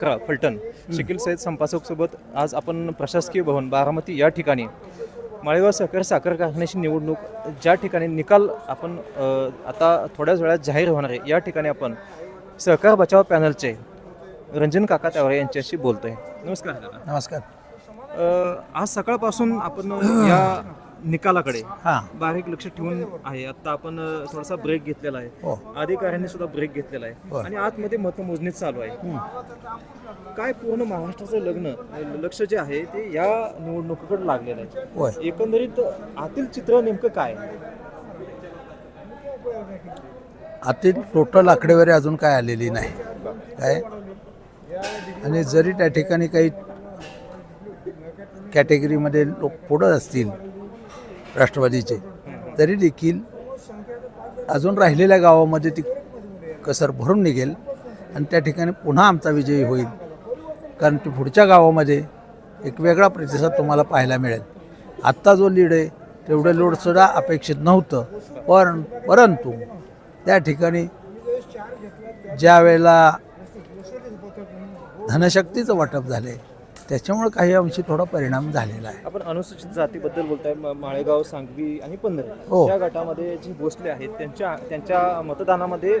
अकरा फलटण. शकील सैद संपासक सोबत आज आपण प्रशासकीय भवन बारामती या ठिकाणी. माळेगाव सहकारी साखर कारखान्याची निवडणूक ज्या ठिकाणी निकाल आपण अ, आता थोड्याच वेळात जाहीर होणार आहे या ठिकाणी आपण सहकार बचाव पॅनलचे रंजन काका त्यावर यांच्याशी बोलतोय. नमस्कार नमस्कार. अ, आज सकाळपासून आपण या निकालाकडे हां. बारीक लक्ष ठेवून आहे. आता आपण अ, थोडासा ब्रेक घेतलेला आहे. हो. अधिकाऱ्यांनी सुद्धा ब्रेक घेतलेला आहे. बरं. आणि आतमध्ये मतमोजणी चालू आहे. काय पूर्ण महाराष्ट्राचं लग्न लक्ष जे आहे ते या निवडणुकीकडे लागलेलं आहे. होय. एकंदरीत आतील चित्र नेमकं काय आतील टोटल आकडेवारी अजून काय आलेली नाही. काय? आणि जरी त्या ठिकाणी काही कॅटेगरीमध्ये लोक पुढं असतील राष्ट्रवादीचे. तरी देखील अजून राहिलेल्या गावामध्ये ती कसर भरून निघेल आणि त्या ठिकाणी पुन्हा आमचा विजयी होईल. कारण ती पुढच्या गावामध्ये एक वेगळा प्रतिसाद तुम्हाला पाहायला मिळेल. आत्ता जो लीड आहे तेवढं लोडसुद्धा अपेक्षित नव्हतं. पण परंतु त्या ठिकाणी ज्या वेळेला धनशक्तीचं वाटप झाले त्याच्यामुळे काही अंशी थोडा परिणाम झालेला आहे. आपण अनुसूचित जातीबद्दल बोलताय माळेगाव सांगवी आणि पंधरे हो. या गटामध्ये जे भोसले आहेत त्यांच्या त्यांच्या मतदानामध्ये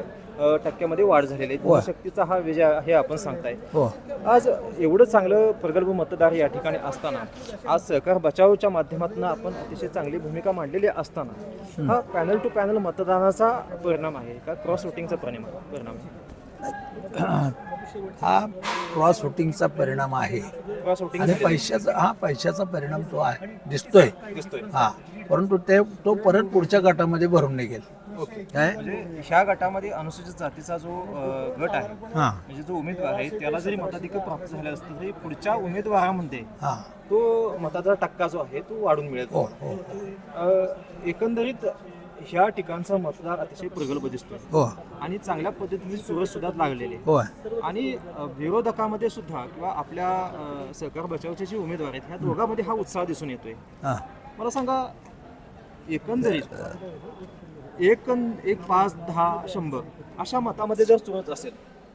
टक्क्यामध्ये वाढ झालेली आहे. हो. शक्तीचा हा विजय आहे आपण सांगताय. हो. आज एवढं चांगलं प्रगल्भ मतदार या ठिकाणी असताना आज सहकार बचावच्या माध्यमातून आपण अतिशय चांगली भूमिका मांडलेली असताना हा पॅनल टू पॅनल मतदानाचा परिणाम आहे का? क्रॉस वोटिंगचा परिणाम परिणाम. आहे हा क्रॉस वोटिंगचा परिणाम आहे. आणि पैशाचा हा पैशाचा परिणाम तो आहे दिसतोय. हा परंतु ते तो परत पुढच्या गटामध्ये भरून निघेल. काय? म्हणजे ह्या गटामध्ये अनुसूचित जातीचा जो अ, गट आहे हा. म्हणजे जो उमेदवार आहे त्याला जरी मताधिक्य प्राप्त झाले असते तरी पुढच्या उमेदवारामध्ये हा. तो मताचा टक्का जो आहे तो वाढून मिळेल. हो हो. अ, एकंदरीत ह्या ठिकाणचा मतदार अतिशय प्रगल्भ दिसतोय. हो. आणि चांगल्या पद्धतीने सुरत सुद्धा लागलेले होय. आणि अ, विरोधकामध्ये सुद्धा किंवा आपल्या अ, सहकार बचावचे जे उमेदवार आहेत ह्या दोघांमध्ये हा उत्साह दिसून येतोय. हा. मला सांगा एकंदरीत एक एक पाच दहा शंभर अशा मतामध्ये जर चुरत असेल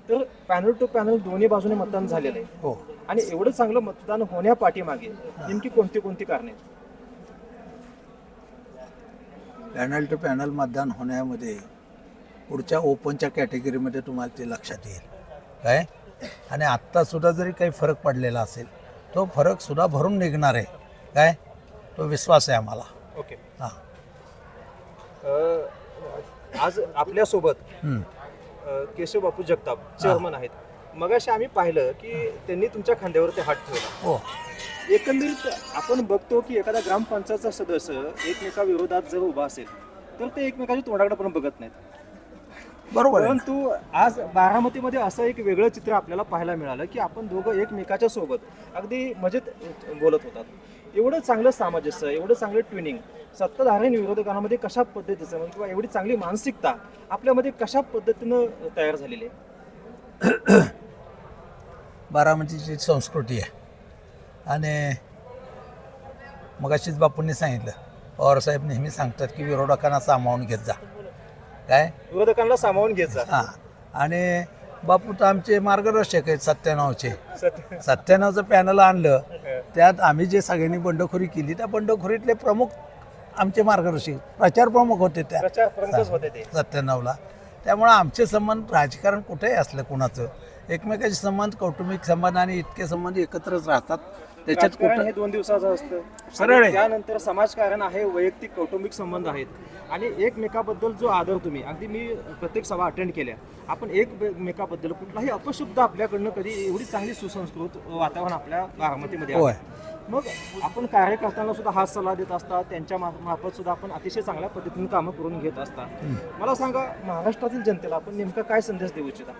तर पॅनल टू पॅनल दोन्ही बाजूने मतदान झालेलं आहे. हो. आणि एवढं चांगलं मतदान होण्या पाठीमागे नेमकी कोणती कोणती कारणे आहेत? पॅनल टू पॅनल मतदान होण्यामध्ये पुढच्या ओपनच्या कॅटेगरीमध्ये तुम्हाला ते लक्षात येईल. काय? आणि आत्तासुद्धा जरी काही फरक पडलेला असेल तो फरक सुद्धा भरून निघणार आहे. काय? तो विश्वास आहे आम्हाला. ओके. हां. आज आपल्यासोबत केशव बापू जगताप चेअरमन आहेत. मगाशी आम्ही पाहिलं की त्यांनी तुमच्या खांद्यावरती हात ठेवला. हो. एकंदरीत आपण बघतो की एखादा ग्रामपंचायतचा सदस्य एकमेका विरोधात जर उभा असेल तर ते एकमेकाच्या तोंडाकडे पण बघत नाहीत. बरोबर आहे? परंतु आज बारामतीमध्ये असं एक वेगळं चित्र आपल्याला पाहायला मिळालं की आपण दोघं एकमेकाच्या सोबत अगदी मजेत बोलत होतात. एवढं चांगलं सामंजस्य एवढं चांगलं ट्विनिंग सत्ताधारी विरोधकांमध्ये कशा पद्धतीचं म्हणजे किंवा एवढी चांगली मानसिकता आपल्यामध्ये कशा पद्धतीनं तयार झालेली आहे? बारामतीची संस्कृती आहे. आणि मगाशीच बापूंनी सांगितलं पवारसाहेब नेहमी सांगतात की विरोधकांना सामावून घेत जा. काय? विरोधकांना सामावून घ्यायचा हां. आणि बापू तर आमचे मार्गदर्शक आहेत सत्त्याण्णवचे सत्य सत्त्याण्णवचं पॅनल आणलं त्यात आम्ही जे सगळ्यांनी बंडखोरी केली त्या बंडखोरीतले प्रमुख आमचे मार्गदर्शक प्रचार प्रमुख होते त्या. सत्त्याण्णवला त्यामुळं आमचे संबंध राजकारण कुठेही असलं कुणाचं एकमेकाचे संबंध कौटुंबिक संबंध आणि इतके संबंध एकत्रच राहतात. त्याच्यात कुठं हे दोन दिवसाचं असतं. सरळ आहे. त्यानंतर समाजकारण आहे वैयक्तिक कौटुंबिक संबंध आहेत. आणि एकमेकाबद्दल जो आदर तुम्ही अगदी मी प्रत्येक सभा अटेंड केल्या आपण एकमेकाबद्दल कुठलाही अपशब्द आपल्याकडनं कधी एवढी चांगली सुसंस्कृत वातावरण आपल्या बारामतीमध्ये होय. मग आपण कार्यकर्त्यांना सुद्धा हा सल्ला देत असता त्यांच्या मार्फत सुद्धा आपण अतिशय चांगल्या पद्धतीने कामं करून घेत असता मला सांगा महाराष्ट्रातील जनतेला आपण नेमका काय संदेश देऊ इच्छिता?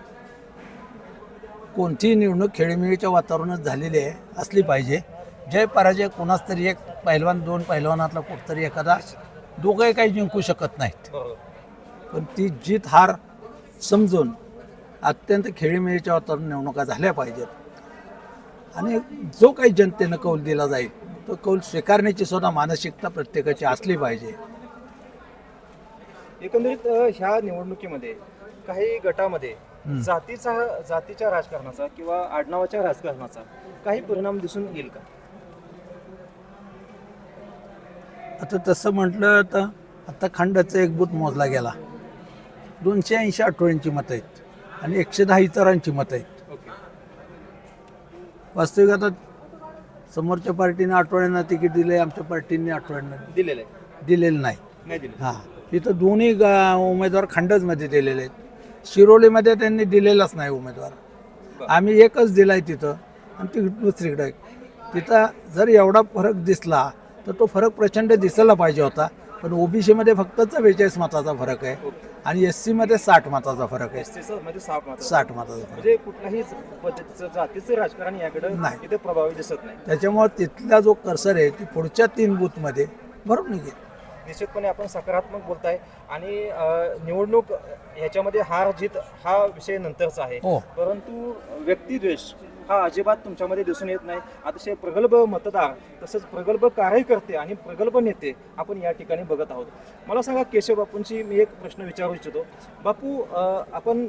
कोणतीही निवडणूक खेळीमेळीच्या वातावरणात झालेली आहे असली पाहिजे. जय पराजय कोणाच तरी एक पहिलवान दोन पहिलवानातला कुठतरी एखादा दोघंही काही जिंकू शकत नाहीत. पण ती जीत हार समजून अत्यंत खेळीमेळीच्या वातावरण निवडणुका झाल्या पाहिजेत. आणि जो काही जनतेनं कौल दिला जाईल तो कौल स्वीकारण्याची सुद्धा मानसिकता प्रत्येकाची असली पाहिजे. एकंदरीत अ, ह्या निवडणुकीमध्ये काही गटामध्ये जातीचा जातीच्या राजकारणाचा किंवा आडनावाच्या राजकारणाचा काही परिणाम दिसून येईल का? आता तसं म्हटलं तर आता खंडाचा एक बूथ मोजला गेला. दोनशे ऐंशी आठवड्यांची मतं आहेत आणि एकशे दहा इतरांची मतं आहेत. वास्तविक आता समोरच्या पार्टीने आठवड्यांना तिकीट दिले आमच्या पार्टीने आठवड्यांना दिलेलं आहे. दिलेलं नाही. नाही दिलं हां. इथं दोन्ही उमेदवार खंडजमध्ये दिलेले आहेत. शिरोलीमध्ये त्यांनी दिलेलाच नाही उमेदवार. आम्ही एकच दिलाय तिथं आणि ती दुसरीकडे. तिथं जर एवढा फरक दिसला तर तो फरक प्रचंड दिसायला पाहिजे होता. पण ओबीसीमध्ये फक्त चव्वेचाळीस मताचा फरक आहे आणि एस सीमध्ये साठ मताचा फरक आहे. म्हणजे साठ मताचा. फरक. म्हणजे नाही. त्याच्यामुळे तिथला जो कर्सर आहे ती पुढच्या तीन बूथमध्ये भरून निघेल. निश्चितपणे आपण सकारात्मक बोलताय आणि अ, निवडणूक ह्याच्यामध्ये हार जीत हा विषय नंतरचा आहे. हो. परंतु व्यक्तिद्वेष हा अजिबात तुमच्यामध्ये दिसून येत नाही. अतिशय प्रगल्भ मतदार तसंच प्रगल्भ कार्यकर्ते आणि प्रगल्भ नेते आपण या ठिकाणी बघत आहोत. मला सांगा केशव बापूंची मी एक प्रश्न विचारू इच्छितो. बापू आपण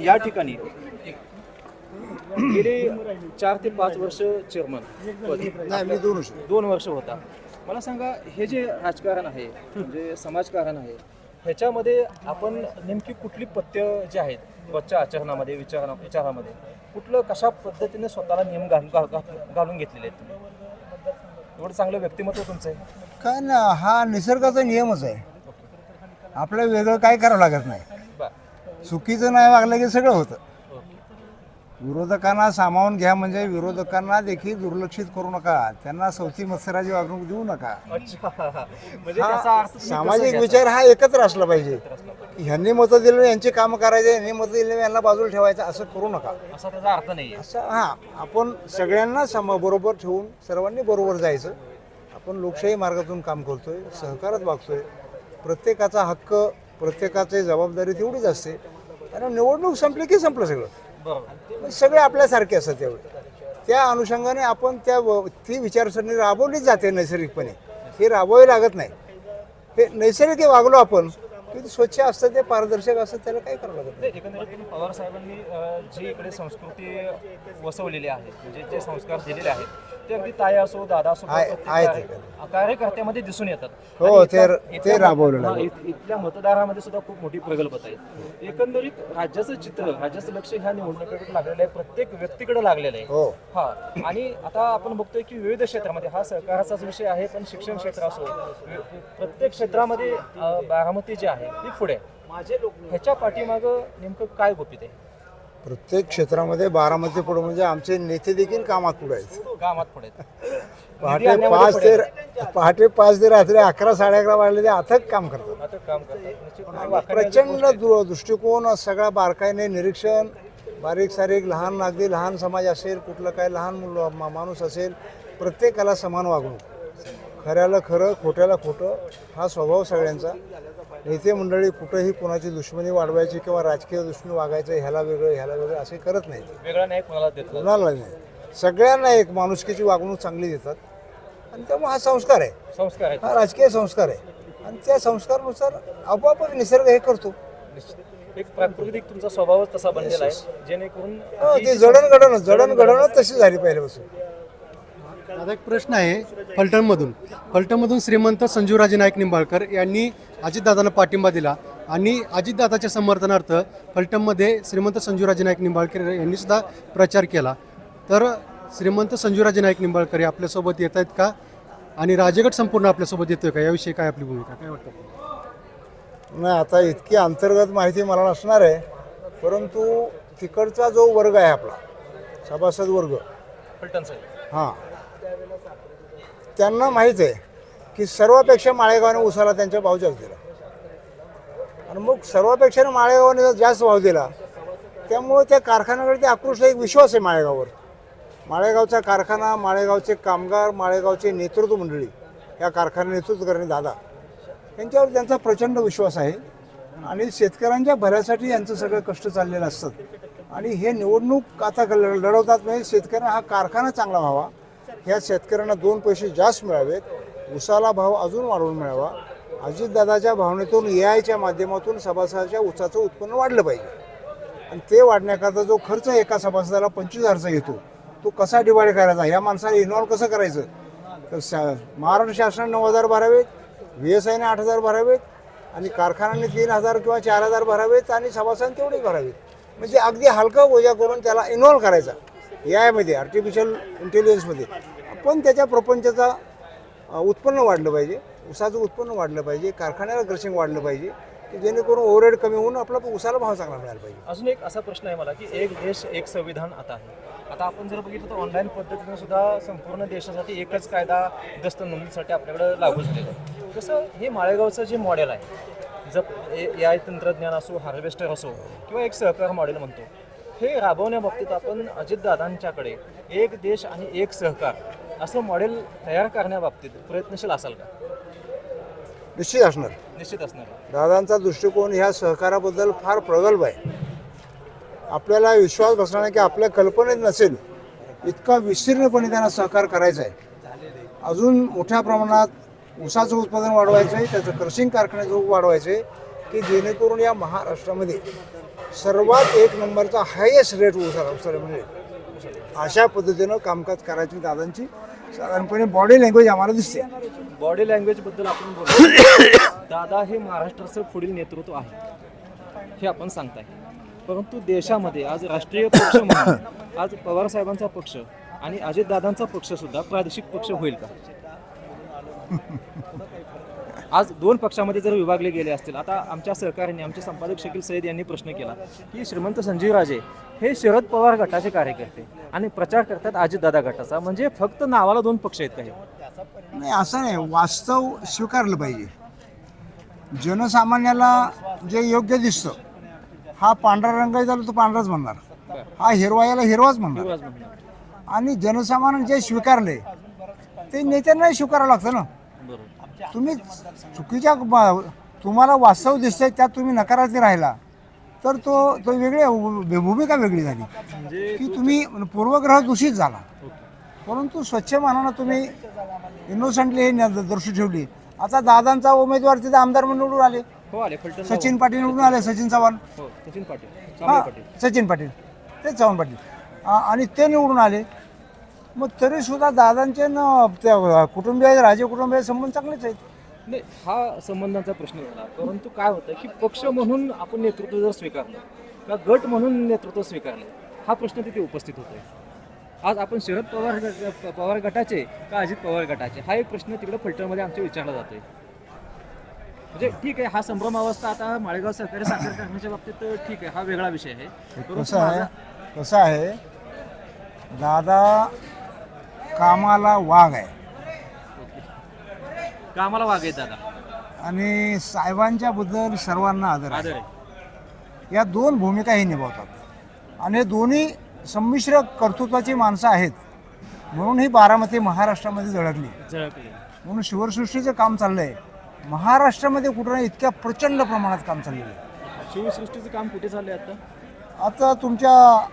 या ठिकाणी गेले चार ते पाच वर्ष चेअरमन दोन वर्ष होता. मला सांगा हे जे राजकारण आहे म्हणजे समाजकारण आहे ह्याच्यामध्ये आपण नेमकी कुठली पथ्य जे आहेत रोजच्या आचरणामध्ये विचार विचारामध्ये कुठलं कशा पद्धतीने स्वतःला नियम घाल घाल- घाल- घालून घेतलेले आहेत तुम्ही? एवढं चांगलं व्यक्तिमत्व तुमचं आहे? काय ना हा निसर्गाचा नियमच आहे. आपलं वेगळं काय करावं लागत नाही. बरं. चुकीचं नाही वागलं की सगळं होतं. विरोधकांना सामावून घ्या म्हणजे विरोधकांना देखील दुर्लक्षित करू नका. त्यांना सवती मत्सराची वागणूक देऊ नका. अच्छा. म्हणजे हा त्याचा अर्थ तुम्ही कसा सामाजिक? विचार हा एकत्र असला पाहिजे. ह्यांनी मतं दिलं यांची कामं करायचे यांनी मतं दिले यांना बाजूला ठेवायचं असं करू नका. असा त्याचा अर्थ नाहीये. असं हां आपण सगळ्यांना सम बरोबर ठेवून सर्वांनी बरोबर जायचं. आपण लोकशाही मार्गातून काम करतोय सहकारात वागतोय. प्रत्येकाचा हक्क प्रत्येकाची जबाबदारी तेवढीच असते. आणि निवडणूक संपली की संपलं सगळं. बरोबर. सगळे आपल्यासारखे असतात त्यावेळी त्या अनुषंगाने आपण त्या व- ती विचारसरणी राबवलीच जाते नैसर्गिकपणे. हे राबवावी लागत नाही. हे नैसर्गिक वागलो आपण की स्वच्छ असतं ते पारदर्शक असतं त्याला काय करावं लागत एकंदरीत पवार साहेबांनी जी इकडे संस्कृती वसवलेली आहे म्हणजे जे संस्कार दिलेले आहेत ते अगदी ताया असो दादा असो आहे- प्रत्येक आहेत कार्य- कार्यकर्त्यामध्ये दिसून येतात. हो, आणि ते- इथल्या ते मत- राबवलेलं हा, आहे. इथ- इथल्या मतदारामध्ये सुद्धा खूप मोठी प्रगल्भता आहे. एकंदरीत राज्याचं चित्र राज्याचं लक्ष ह्या निवडणुकीकडे लागलेलं आहे. प्रत्येक व्यक्तीकडे लागलेलं आहे. हो. हा आणि आता आपण बघतोय की विविध क्षेत्रामध्ये हा सहकाराचाच विषय आहे पण शिक्षण क्षेत्र असो वि- प्रत्येक क्षेत्रामध्ये अ, बारामती जी आहे ती पुढे आहे. माझे लोक ह्याच्या पाठीमागं नेमकं काय गुपित आहे? प्रत्येक क्षेत्रामध्ये बारामती पुढे म्हणजे आमचे नेते देखील कामात पुढे आहेत. कामात पुढे. पहाटे पाच ते पहाटे पाच ते रात्री अकरा साडे अकरा वाजले ते अथक काम करतात. आता काम करतात. निश्चितपणे आणि वाखाणण्याची प्रचंड दृ- दृष्टिकोन सगळा बारकाईने निरीक्षण बारीक सारीक लहान अगदी लहान समाज असेल कुठलं काय लहान मुलं मा- माणूस असेल प्रत्येकाला समान वागणूक. खऱ्याला खरं खोट्याला खोटं हा स्वभाव सगळ्यांचा. नेते मंडळी कुठंही कोणाची दुश्मनी वाढवायची किंवा राजकीय दुश्मनी वागायचं ह्याला वेगळं ह्याला वेगळं असे करत नाहीत आहे. वेगळा नाही कोणाला देत नाही. कोणाला नाही. सगळ्यांना एक माणुसकीची वागणूक चांगली देतात. आणि त्यामुळे हा संस्कार आहे. संस्कार आहेत हा राजकीय संस्कार आहे. आणि त्या संस्कारानुसार आपोआपच निसर्ग हे करतो. निश्चित. एक प्राकृतिक तुमचा स्वभावच तसा बनलेला आहे जेणेकरून हो, ही ते जी जडणघडण जडणघडणच तशी झाली पहिल्यापासून दादा एक प्रश्न आहे फलटणमधून. फलटणमधून श्रीमंत संजीवराजे नाईक निंबाळकर यांनी अजितदादांना पाठिंबा दिला आणि अजितदादाच्या समर्थनार्थ फलटणमध्ये श्रीमंत संजीवराजे नाईक निंबाळकर यांनी सुद्धा प्रचार केला. तर श्रीमंत संजीवराजे नाईक निंबाळकर हे आपल्यासोबत येत आहेत का? आणि राजगट संपूर्ण आपल्यासोबत येतोय का? याविषयी काय आपली भूमिका? काय वाटतं? नाही आता इतकी अंतर्गत माहिती मला नसणार आहे परंतु तिकडचा जो वर्ग आहे आपला सभासद वर्ग. फलटण साहेब. हां. त्यांना माहीत आहे की सर्वापेक्षा माळेगावने उसाला त्यांच्या भाव जास्त दिला. आणि मग सर्वापेक्षा माळेगावने जर जास्त भाव दिला त्यामुळे त्या कारखान्याकडे ते आकृष्ट एक विश्वास आहे माळेगाववर. माळेगावचा कारखाना माळेगावचे कामगार माळेगावचे नेतृत्व मंडळी या कारखान्या नेतृत्व करणे दादा यांच्यावर त्यांचा प्रचंड विश्वास आहे. आणि शेतकऱ्यांच्या भल्यासाठी यांचं सगळं कष्ट चाललेलं असतात आणि हे निवडणूक आता लढवतात म्हणजे शेतकऱ्यांना हा कारखाना चांगला व्हावा. ह्या शेतकऱ्यांना दोन पैसे जास्त मिळावेत. उसाला भाव अजून वाढवून मिळावा. अजितदादाच्या भावनेतून ए आयच्या माध्यमातून सभासदाच्या उसाचं उत्पन्न वाढलं पाहिजे. आणि ते वाढण्याकरता जो खर्च एका सभासदाला पंचवीस हजारचा येतो. तो कसा डिवाइड करायचा? ह्या माणसाला इन्व्हॉल्व कसं करायचं? तर शा महाराष्ट्र शासनाने नऊ हजार भरावेत व्ही एस आयने आठ हजार भरावेत आणि कारखान्याने तीन हजार किंवा चार हजार भरावेत आणि सभासदांनी तेवढे भरावेत. म्हणजे अगदी हलका बोजा करून त्याला इन्व्हॉल्व करायचा. ए आयमध्ये आर्टिफिशियल इंटेलिजन्समध्ये पण त्याच्या प्रपंचाचा उत्पन्न वाढलं पाहिजे उसाचं उत्पन्न वाढलं पाहिजे कारखान्याला क्रशिंग वाढलं पाहिजे की जेणेकरून ओव्हरहेड कमी होऊन आपला उसाला भाव चांगला मिळाला पाहिजे. अजून एक असा प्रश्न आहे मला की एक देश एक संविधान आता आहे. आता आपण जर बघितलं तर ऑनलाईन पद्धतीने सुद्धा संपूर्ण देशासाठी एकच कायदा दस्त नोंदणीसाठी आपल्याकडे लागू झालेला आहे. तसं हे माळेगावचं जे मॉडेल आहे जर ए आय तंत्रज्ञान असो हार्वेस्टर असो किंवा एक सहकार मॉडेल म्हणतो हे राबवण्याबाबतीत आपण अजितदादांच्याकडे एक देश आणि एक सहकार असं मॉडेल तयार करण्याबाबतीत प्रयत्नशील असाल का? निश्चित असणार. निश्चित असणार. दादांचा दृष्टिकोन ह्या सहकाराबद्दल फार प्रगल्भ आहे. आपल्याला विश्वास नाही की आपल्या कल्पनेत नसेल इतका विस्तीर्णपणे त्यांना सहकार करायचा आहे. अजून मोठ्या प्रमाणात ऊसाचं उत्पादन वाढवायचं आहे त्याचं क्रशिंग कारखान्याचं वाढवायचं आहे की जेणेकरून या महाराष्ट्रामध्ये सर्वात एक नंबरचा हायेस्ट रेट ऊसाला ऊसाला म्हणजे अशा पद्धतीनं कामकाज करायची दादांची. साधारणपणे बॉडी लँग्वेज आम्हाला दिसते. बॉडी लँग्वेजबद्दल आपण बोलतो दादा हे महाराष्ट्राचं पुढील नेतृत्व आहे. हे आपण सांगताय. परंतु देशामध्ये आज राष्ट्रीय पक्ष म्हणून आज पवार साहेबांचा पक्ष आणि अजितदादांचा पक्ष सुद्धा प्रादेशिक पक्ष होईल का? आज दोन पक्षामध्ये जर विभागले गेले असतील आता आमच्या सहकार्याने आमचे संपादक शकील सईद यांनी प्रश्न केला की श्रीमंत संजीवराजे हे शरद पवार गटाचे कार्यकर्ते आणि प्रचार करतात अजितदादा गटाचा. म्हणजे फक्त नावाला दोन पक्ष आहेत का हे? नाही असं नाही. वास्तव स्वीकारलं पाहिजे. जनसामान्याला जे योग्य दिसतं हा पांढरा रंग झाला तो पांढराच म्हणणार. हा हिरवा याला हिरवाच म्हणणार. आणि जनसामान्याने जे स्वीकारले ते नेत्यांनाही स्वीकारावं लागतं ना. तुम्ही चुकीच्या तुम्हाला वास्तव दिसतंय त्यात तुम्ही नकारार्थी राहिला. तर तो तो वेगळी भूमिका वेगळी झाली. की तुम्ही पूर्वग्रह दूषित झाला. परंतु स्वच्छ मनानं तुम्ही इनोसंटली हे दर्शू ठेवली. आता दादांचा उमेदवार तिथे आमदार म्हणून निवडून आले. हो सचिन पाटील निवडून आले सचिन चव्हाण. हो सचिन पाटील. सचिन पाटील. ते चव्हाण पाटील. आणि ते निवडून आले. मग तरी सुद्धा दादांचे न त्या कुटुंबीय राजे कुटुंबीय संबंध चांगलेच आहेत. नाही हा संबंधांचा प्रश्न झाला. परंतु काय होतं की पक्ष म्हणून आपण नेतृत्व जर स्वीकारलं का गट म्हणून नेतृत्व स्वीकारलं हा प्रश्न तिथे उपस्थित होतोय. आज आपण शरद पवार गट- पवार गटाचे का अजित पवार गटाचे हा एक प्रश्न तिकडे फलटणमध्ये आमच्या विचारला जातोय. म्हणजे ठीक आहे हा संभ्रम अवस्था आता माळेगाव सहकारी साखर कारखान्याच्या बाबतीत ठीक आहे हा वेगळा विषय आहे. कसं आहे? कसं आहे? दादा कामाला वाघ आहे. कामाला वाग आहेत दादा. आणि साहेबांच्या बद्दल सर्वांना आदर आहे. आदर आहे. या दोन भूमिका हे निभावतात. आणि हे दोन्ही संमिश्र कर्तृत्वाची माणसं आहेत. म्हणून ही बारामती महाराष्ट्रामध्ये झळकली. झळकले. म्हणून शिवसृष्टीचं काम चाललंय. महाराष्ट्रामध्ये कुठं नाही इतक्या प्रचंड प्रमाणात काम चाललेलं आहे. शिवसृष्टीचं काम कुठे चाललंय आता? आता तुमच्या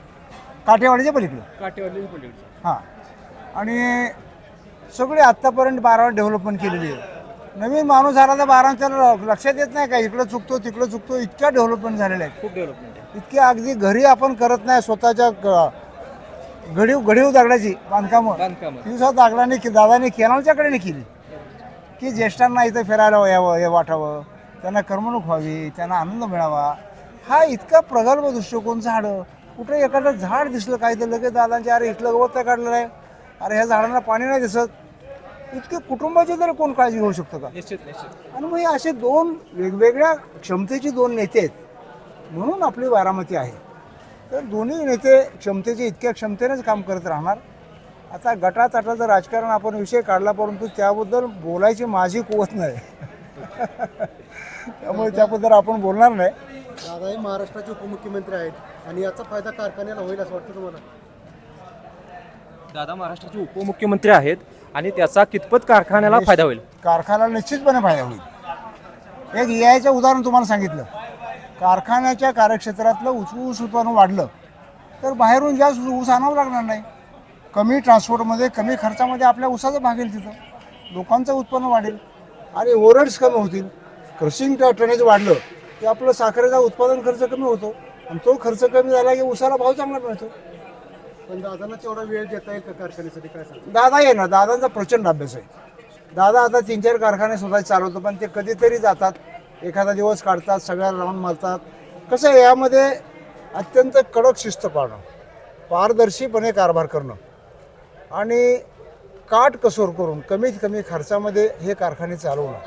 काठेवाडीच्या पलीकडं. काटेवाडी हां. आणि सगळे आत्तापर्यंत बारा डेव्हलपमेंट केलेली आहे. नवीन माणूस आला तर बाराच्या लक्षात येत नाही का? इकडं चुकतो तिकडं चुकतो. इतक्या डेव्हलपमेंट झालेल्या आहेत. खूप डेव्हलपमेंट आहे. इतके अगदी घरी आपण करत नाही स्वतःच्या ग- घडीव घडीव दगडाची बांधकामं. बांधकामं. ती सुद्धा दागडाने दादाने केनालच्याकडे केली. की ज्येष्ठांना इथं फिरायला यावं हे वाटावं. त्यांना करमणूक व्हावी त्यांना आनंद मिळावा. हा इतका प्रगल्भ दृष्टिकोन झाड. कुठे एखादं झाड दिसलं काय तर लगेच दादांचे अरे इथलं गवत काय काढलं आहे अरे ह्या झाडांना पाणी नाही दिसत. इतके कुटुंबाची तरी कोण काळजी घेऊ शकतं का? निश्चित निश्चित. आणि मग हे असे दोन वेगवेगळ्या क्षमतेची दोन नेते आहेत. म्हणून आपली बारामती आहे. तर दोन्ही नेते क्षमतेचे इतक्या क्षमतेनेच काम करत राहणार. आता गटातटाचं राजकारण आपण विषय काढला परंतु त्याबद्दल बोलायची माझी कुवत नाही. त्यामुळे त्याबद्दल आपण बोलणार नाही. दादा हे महाराष्ट्राचे उपमुख्यमंत्री आहेत आणि याचा फायदा कारखान्याला होईल असं वाटतं तुम्हाला? दादा महाराष्ट्राचे उपमुख्यमंत्री आहेत आणि त्याचा कितपत कारखान्याला फायदा होईल? कारखान्याला निश्चितपणे फायदा होईल. एक यायचं उदाहरण तुम्हाला सांगितलं. कारखान्याच्या कार्यक्षेत्रातलं ऊस ऊस उत्पादन वाढलं तर बाहेरून जास्त ऊस आणावं लागणार नाही. कमी ट्रान्सपोर्टमध्ये कमी खर्चामध्ये आपल्या ऊसाचं भागेल तिथं. लोकांचं उत्पन्न वाढेल आणि ओव्हरहेड्स कमी होतील. क्रशिंग टनेज वाढलं की आपलं साखरेचा उत्पादन खर्च कमी होतो. आणि तो खर्च कमी झाला की उसाला भाव चांगला मिळतो. पण दादांना तेवढा वेळ देता येईल का कारखान्यासाठी? काय दादा आहे ना दादांचा प्रचंड अभ्यास आहे. दादा आता तीन चार कारखाने स्वतः चालवतो पण ते कधीतरी जातात. एखादा दिवस काढतात सगळ्या राऊंड मारतात. कसं आहे यामध्ये अत्यंत कडक शिस्त पाळणं पारदर्शीपणे कारभार करणं आणि काट कसोर करून कमीत कमी खर्चामध्ये हे कारखाने चालवणं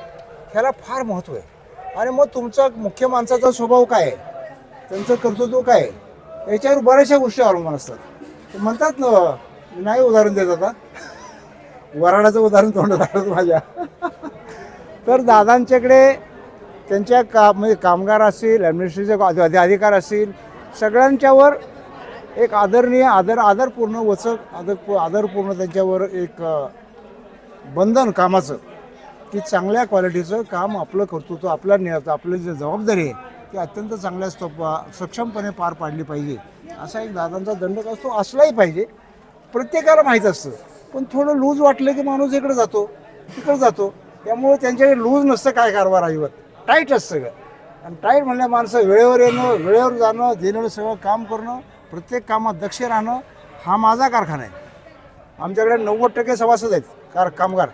ह्याला फार महत्त्व आहे. आणि मग तुमचा मुख्य माणसाचा स्वभाव काय आहे? त्यांचं कर्तृत्व काय आहे? याच्यावर बऱ्याचशा गोष्टी अवलंबून असतात. ते म्हणतात ना मी नाही उदाहरण देत आता. वराडाचं उदाहरण तोंड झालं माझ्या. तर दादांच्याकडे त्यांच्या का म्हणजे कामगार असतील ॲडमिनिस्ट्रेटिव्ह अधिकार असतील सगळ्यांच्यावर एक आदरणीय आदर आदरपूर्ण वचक आदर आदरपूर्ण त्यांच्यावर एक बंधन कामाचं की चांगल्या क्वालिटीचं काम आपलं कर्तृत्व आपल्या नि आपलं जे जबाबदारी आहे ती अत्यंत चांगल्या स्त- सक्षमपणे पार पाडली पाहिजे. असा एक दादांचा दंडक असतो? असलाही पाहिजे. प्रत्येकाला माहीत असतं. पण थोडं लूज वाटलं की माणूस इकडे जातो तिकडे जातो. त्यामुळे त्यांच्याकडे लूज नसतं काय कारभार अजिबात. टाईट असतं सगळं. आणि टाईट म्हणल्या माणसं वेळेवर येणं वेळेवर जाणं देणं सगळं काम करणं प्रत्येक कामात दक्ष राहणं हा माझा कारखाना आहे. आमच्याकडे नव्वद टक्के सभासद आहेत कार कामगार.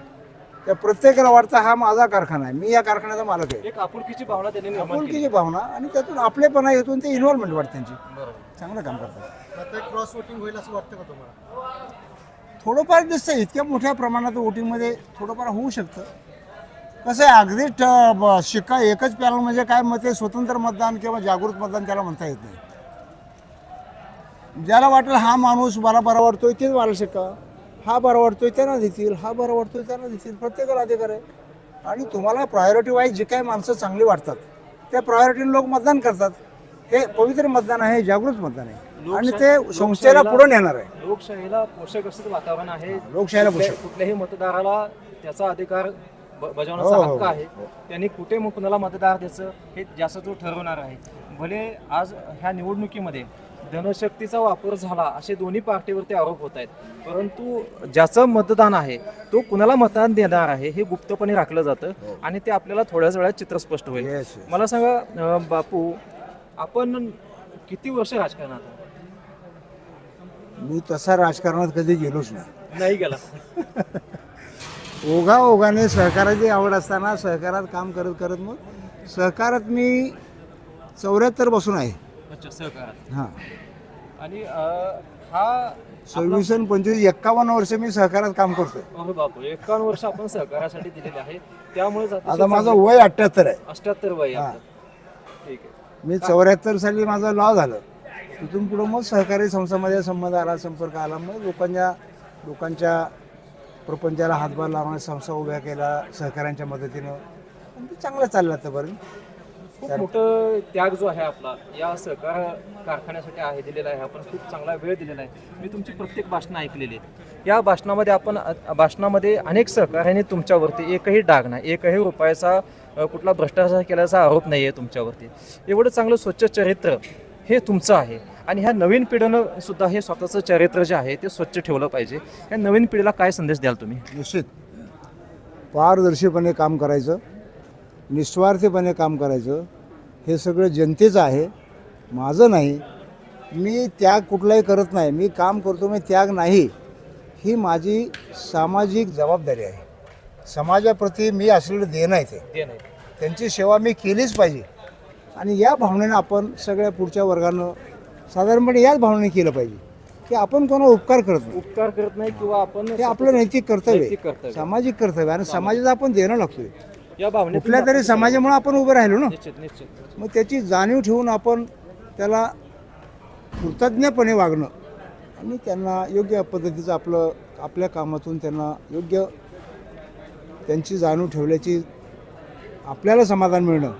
त्या प्रत्येकाला वाटतं हा माझा कारखाना आहे. मी या कारखान्याचा मालक आहे. एक आपुलकीची भावना त्यांनी निर्माण केली. आपुलकीची भावना आणि त्यातून आपलेपणा येतून ते इन्व्हॉल्वमेंट वाटते त्यांची. बरोबर. चांगलं काम करतात. आता क्रॉस वोटिंग होईल असं वाटतं का तुम्हाला? थोडंफार दिसतं इतक्या मोठ्या प्रमाणात वोटिंगमध्ये थोडंफार होऊ शकतं. कसं आहे अगदी ट- ब- शिक्का एकच पॅनल म्हणजे काय? मग ते स्वतंत्र मतदान किंवा जागृत मतदान त्याला म्हणता येत नाही. ज्याला वाटेल हा माणूस मला बरा वाटतोय तेच मला शिक्का. हा बरा वाटतोय त्यांना देतील हा बरा वाटतोय त्यांना देतील प्रत्येकाला अधिकार आहे आणि तुम्हाला प्रायोरिटी वाईज जे काही माणसं चांगली वाटतात त्या प्रायोरिटीने लोक मतदान करतात. हे पवित्र मतदान आहे जागृत मतदान आहे. आणि ते संस्थेला पुढे नेणार आहे. लोकशाहीला पोषक असं वातावरण आहे. लोकशाहीला पोषक. कुठल्याही मतदाराला त्याचा अधिकार ब- हो, बजावण्याचा हो, हक्क हो. आहे. त्यांनी कुठे मग कुणाला मतदार द्यायचं हे जास्त तो ठरवणार आहे. भले आज ह्या निवडणुकीमध्ये धनशक्तीचा वापर झाला असे दोन्ही पार्टीवरती आरोप होत आहेत. परंतु ज्याचं मतदान आहे तो कुणाला मतदान देणार आहे हे गुप्तपणे राखलं जातं आणि ते आपल्याला थोड्याच वेळात चित्र स्पष्ट होईल. मला सांगा बापू आपण किती वर्ष राजकारणात? मी तसा राजकारणात कधी गेलोच नाही. नाही गेला. ओघा ओघाने सहकाराची आवड असताना सहकारात काम करत करत मग सहकारात मी चौऱ्याहत्तरपासून आहे. अच्छा सहकारात. हां. आणि अं, हा सव्वीस आणि पंचवीस एक्कावन्न वर्ष मी सहकारात काम करतोय. बापू एकावन्न वर्ष आपण सहकारासाठी दिलेले आहे त्यामुळे आता माझं वय अठ्ठ्याहत्तर आहे. अष्ट्याहत्तर वय आहे हा. आपलं. ठीक आहे. मी चौऱ्याहत्तर साली माझं लॉ झालं. तिथून पुढं मग सहकारी संस्थांमध्ये संबंध आला संपर्क आला. मग लोकांच्या लोकांच्या प्रपंचाला हातभार लावण्याच्या संस्था उभ्या केल्या सहकाऱ्यांच्या मदतीनं. आणि ते चांगलं चाललं आतापर्यंत. खूप मोठं त्याग जो आहे आपला या सहकार कारखान्यासाठी आहे दिलेला आहे. आपण खूप चांगला वेळ दिलेला आहे. मी तुमची प्रत्येक भाषणं ऐकलेली आहेत. या भाषणामध्ये आपण भाषणामध्ये अनेक सहकार्याने तुमच्यावरती एकही डाग नाही एकही रुपयाचा कुठला भ्रष्टाचार केल्याचा आरोप नाही आहे तुमच्यावरती. एवढं चांगलं स्वच्छ चरित्र हे तुमचं आहे. आणि ह्या नवीन पिढीनं सुद्धा हे स्वतःचं चरित्र जे आहे ते स्वच्छ ठेवलं पाहिजे. या नवीन पिढीला काय संदेश द्याल तुम्ही? निश्चित. पारदर्शीपणे काम करायचं. निस्वार्थीपणे काम करायचं हे सगळं जनतेचं आहे माझं नाही. मी त्याग कुठलाही करत नाही मी काम करतो मी त्याग नाही ही माझी सामाजिक जबाबदारी आहे. समाजाप्रती मी असलेलं देणं आहे ते. त्यांची सेवा मी केलीच पाहिजे. आणि या भावनेनं आपण सगळ्या पुढच्या वर्गानं साधारणपणे याच भावनेने केलं पाहिजे की आपण कोणा उपकार करत नाही. उपकार करत नाही किंवा आपण हे आपलं नैतिक कर्तव्य. सामाजिक कर्तव्य आणि समाजाचं आपण देणं लागतोय. या कुठल्या तरी समाजामुळे आपण उभं राहिलो ना? निश्चित निश्चित. मग त्याची जाणीव ठेवून आपण त्याला कृतज्ञपणे वागणं आणि त्यांना योग्य पद्धतीचं आपलं आपल्या कामातून त्यांना योग्य त्यांची जाणीव ठेवल्याची आपल्याला समाधान मिळणं.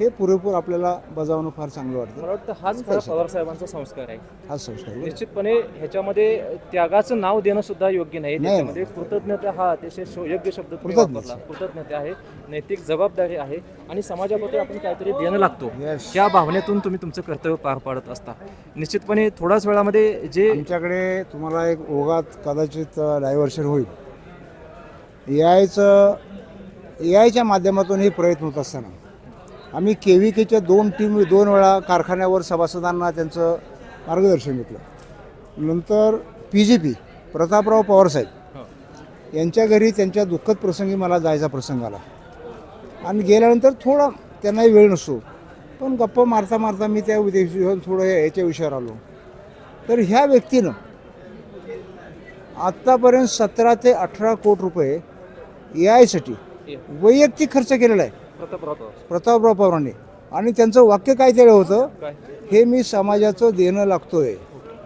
हे पुरेपूर आपल्याला बजावणं फार चांगलं वाटतं. मला वाटतं हाच खरा पवार साहेबांचा संस्कार आहे. हा संस्कार. निश्चितपणे ह्याच्यामध्ये त्यागाचं नाव देणं सुद्धा योग्य नाही. नाही, त्याच्यामध्ये कृतज्ञता हा अतिशय शो- योग्य शब्द तुम्ही कृतज्ञता. वापरला. कृतज्ञता आहे नैतिक जबाबदारी आहे आणि समाजाप्रती आपण काहीतरी देणं लागतो. Yes. त्या भावनेतून तुम्ही तुमचं कर्तव्य पार पाडत असता. निश्चितपणे थोड्याच वेळामध्ये जे आमच्याकडे तुम्हाला एक ओघात कदाचित डायव्हर्शन होईल. ए आयचं ए आयच्या माध्यमातून हे प्रयत्न होत असताना आम्ही के व्ही केच्या दोन टीम दोन वेळा कारखान्यावर सभासदांना त्यांचं मार्गदर्शन घेतलं. नंतर पी जी पी प्रतापराव पवारसाहेब यांच्या घरी त्यांच्या दुःखद प्रसंगी मला जायचा प्रसंग आला. आणि गेल्यानंतर थोडा त्यांनाही वेळ नसतो. पण गप्पा मारता मारता मी त्या विषयावर थोडं याच्या विषयावर आलो. तर ह्या व्यक्तीनं आत्तापर्यंत सतरा ते अठरा कोटी रुपये ए आयसाठी वैयक्तिक खर्च केलेला आहे. प्रतापराव पवार. प्रतापराव पवारांनी. आणि त्यांचं वाक्य काय केलं होतं? काय? हे मी समाजाचं देणं लागतोय.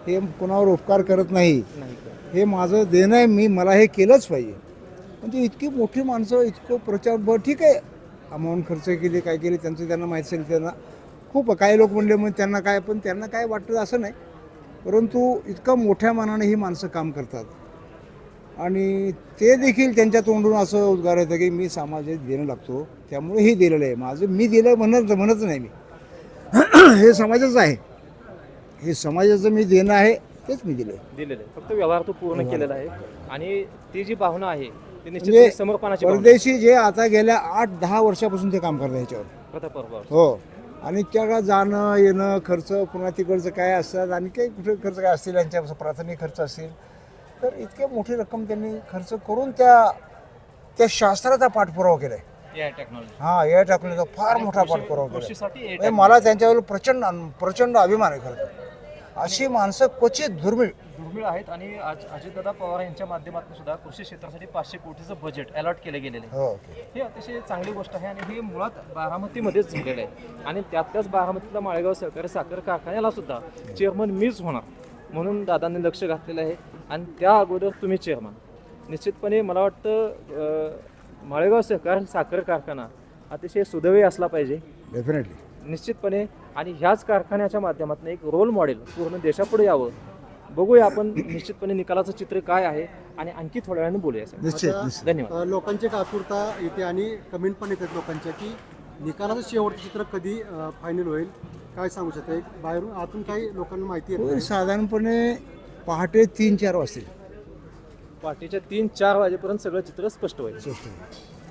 हे कोणावर उपकार करत नाही. नाही का? हे माझं देणं आहे मी मला हे केलंच पाहिजे. म्हणजे इतकी मोठी माणसं इतकं प्रचार बरं ठीक आहे. अमाऊंट खर्च केली काय केली त्यांचं त्यांना माहीत असेल त्यांना खूप काही लोक म्हणले मग त्यांना काय पण त्यांना काय वाटतं असं नाही. परंतु इतकं मोठ्या मानाने ही माणसं काम करतात. आणि ते देखील त्यांच्या तोंडून असं उद्गार येतं की मी समाजात देणं लागतो. त्यामुळे हे दिलेलं आहे. माझं मी दिलं म्हणत म्हणत नाही मी. हे समाजाचं आहे. हे समाजाचं मी देणं आहे तेच मी दिलं आहे दिलेलं आहे. फक्त व्यवहार तो पूर्ण केलेला आहे. आणि ती जी भावना आहे ती म्हणजे निश्चित समर्पणाची भावना आहे. परदेशी जे आता गेल्या आठ दहा वर्षापासून ते काम करतात ह्याच्यावर प्रतापराव पवार. हो. आणि त्या जाणं येणं खर्च पुन्हा तिकडचं काय असतात आणि काही कुठे खर्च काय असतील यांच्या प्राथमिक खर्च असतील. तर इतके मोठी रक्कम त्यांनी खर्च करून त्या त्या शास्त्राचा पाठपुरावा केलाय. हा या टेक्नॉलॉजीचा फार मोठा पाठपुरावा केलाय. म्हणजे मला त्यांच्यावर प्रचंड प्रचंड अभिमान आहे खरं तर. अशी माणसं क्वचित दुर्मिळ. दुर्मिळ आहेत आणि आज अजितदादा पवार यांच्या माध्यमातून सुद्धा कृषी क्षेत्रासाठी पाचशे कोटीचं बजेट अलॉट केले गेलेले. आहे हो हे अतिशय चांगली गोष्ट आहे आणि हे मुळात बारामतीमध्येच झालेलं आहे. आणि त्यातल्याच बारामतीतल्या माळेगाव सहकारी साखर कारखान्याला सुद्धा चेअरमन मीच होणार. म्हणून दादांनी लक्ष घातलेलं आहे. आणि त्या अगोदर तुम्ही चेअरमन निश्चितपणे मला वाटतं माळेगाव सहकार साखर कारखाना अतिशय सुदैवी असला पाहिजे. डेफिनेटली निश्चितपणे. आणि ह्याच कारखान्याच्या माध्यमातून एक रोल मॉडेल पूर्ण देशापुढे यावं. बघूया आपण निश्चितपणे निकालाचं चित्र काय आहे आणि आणखी थोड्या वेळाने बोलूया सर. निश्चित धन्यवाद. लोकांची एक आतुरता येते आणि कमेंट पण येतात लोकांच्या की निकालाचं शेवटचं चित्र कधी फायनल होईल? काय सांगू शकता? एक बाहेरून आतून काही लोकांना माहिती आहे साधारणपणे पहाटे तीन चार वाजतील. पहाटेच्या तीन चार वाजेपर्यंत सगळं चित्र स्पष्ट होईल.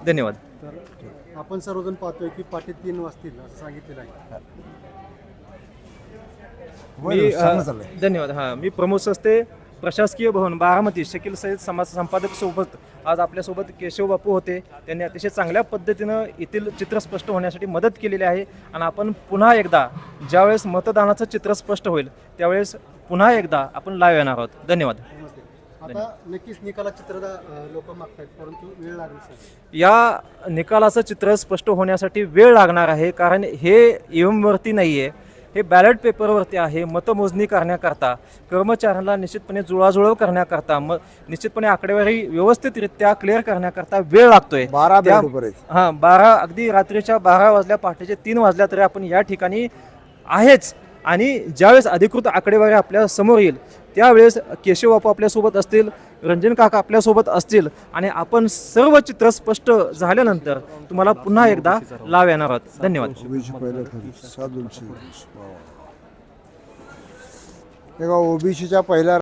धन्यवाद. तर आपण सर्वजण पाहतोय की पाठी तीन वाजतील असं सांगितलेलं आहे. मी अ, धन्यवाद. हां मी प्रमोद सस्ते प्रशासकीय भवन बारामती शकील सईद समाज संपादक सोबत आज आपल्यासोबत केशव बापू होते. त्यांनी अतिशय चांगल्या पद्धतीनं येथील चित्र स्पष्ट होण्यासाठी मदत केलेली आहे. आणि आपण पुन्हा एकदा ज्यावेळेस मतदानाचं चित्र स्पष्ट होईल त्यावेळेस पुन्हा एकदा आपण लाईव्ह येणार आहोत. धन्यवाद. नमस्ते. आता नक्कीच निकाला चित्र लोक परंतु वेळ लागेल या निकालाचं चित्र स्पष्ट होण्यासाठी वेळ लागणार आहे कारण हे ईव्हीएमवरती नाही आहे हे बॅलेट पेपरवरती आहे मतमोजणी करण्याकरता कर्मचाऱ्यांना निश्चितपणे जुळाजुळव करण्याकरता म निश्चितपणे आकडेवारी व्यवस्थितरित्या क्लिअर करण्याकरता वेळ लागतोय. बारा. हां बारा अगदी रात्रीच्या बारा वाजल्या पहाटेचे तीन वाजल्या तरी आपण या ठिकाणी आहेच. आणि ज्यावेळेस अधिकृत आकडेवारी आपल्यासमोर येईल त्यावेळेस केशव बापू आपल्यासोबत असतील रंजन काका आपल्यासोबत असतील आणि आपण सर्व चित्र स्पष्ट झाल्यानंतर तुम्हाला पुन्हा एकदा लाव येणार आहोत. धन्यवाद. ओबीसीच्या पहिल्या